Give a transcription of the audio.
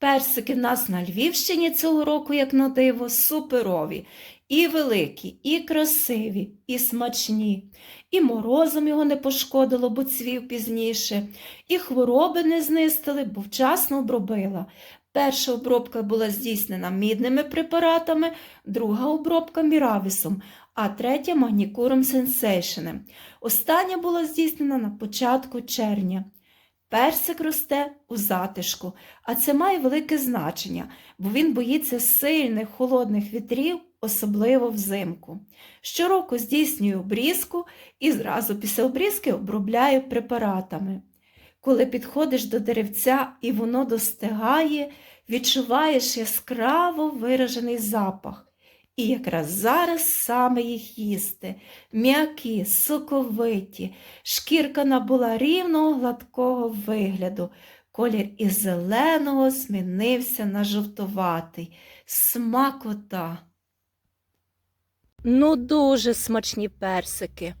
Персики в нас на Львівщині цього року, як на диво, суперові. І великі, і красиві, і смачні. І морозом його не пошкодило, бо цвів пізніше, і хвороби не знистили, бо вчасно обробила. Перша обробка була здійснена мідними препаратами, друга обробка міравісом, а третя магнікуром сенсейшеном. Остання була здійснена на початку червня. Персик росте у затишку, а це має велике значення, бо він боїться сильних холодних вітрів, особливо взимку. Щороку здійснюю обрізку і зразу після обрізки обробляю препаратами. Коли підходиш до деревця і воно достигає, відчуваєш яскраво виражений запах. І якраз зараз саме їх їсти, м'які, соковиті, шкірка набула рівного гладкого вигляду, колір із зеленого змінився на жовтуватий. Смакота. Ну, дуже смачні персики.